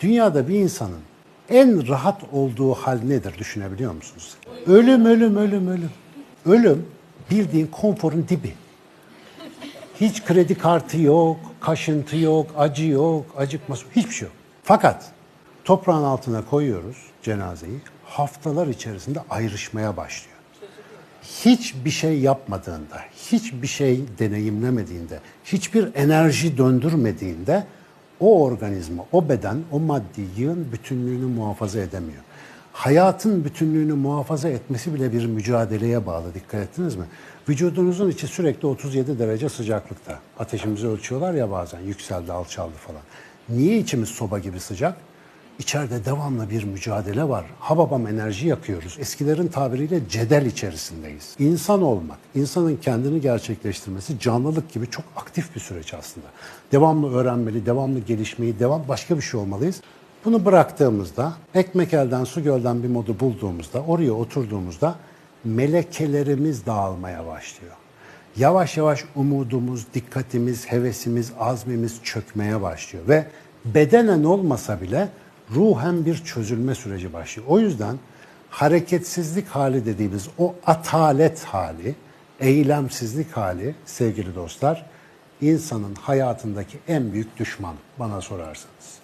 Dünyada bir insanın en rahat olduğu hal nedir düşünebiliyor musunuz? Ölüm, ölüm, ölüm, ölüm. Ölüm bildiğin konforun dibi. Hiç kredi kartı yok, kaşıntı yok, acı yok, acıkması hiçbir şey yok. Fakat toprağın altına koyuyoruz cenazeyi. Haftalar içerisinde ayrışmaya başlıyor. Hiçbir şey yapmadığında, hiçbir şey deneyimlemediğinde, hiçbir enerji döndürmediğinde o organizma, o beden, o maddi yığın bütünlüğünü muhafaza edemiyor. Hayatın bütünlüğünü muhafaza etmesi bile bir mücadeleye bağlı. Dikkat ettiniz mi? Vücudunuzun içi sürekli 37 derece sıcaklıkta. Ateşimizi ölçüyorlar ya bazen yükseldi, alçaldı falan. Niye içimiz soba gibi sıcak? İçeride devamlı bir mücadele var. Hababam enerji yakıyoruz. Eskilerin tabiriyle cedel içerisindeyiz. İnsan olmak, insanın kendini gerçekleştirmesi canlılık gibi çok aktif bir süreç aslında. Devamlı öğrenmeli, devamlı gelişmeyi, devam başka bir şey olmalıyız. Bunu bıraktığımızda, ekmek elden su gölden bir modu bulduğumuzda, oraya oturduğumuzda melekelerimiz dağılmaya başlıyor. Yavaş yavaş umudumuz, dikkatimiz, hevesimiz, azmimiz çökmeye başlıyor ve bedenen olmasa bile ruhen bir çözülme süreci başlıyor. O yüzden hareketsizlik hali dediğimiz o atalet hali, eylemsizlik hali sevgili dostlar insanın hayatındaki en büyük düşman bana sorarsanız.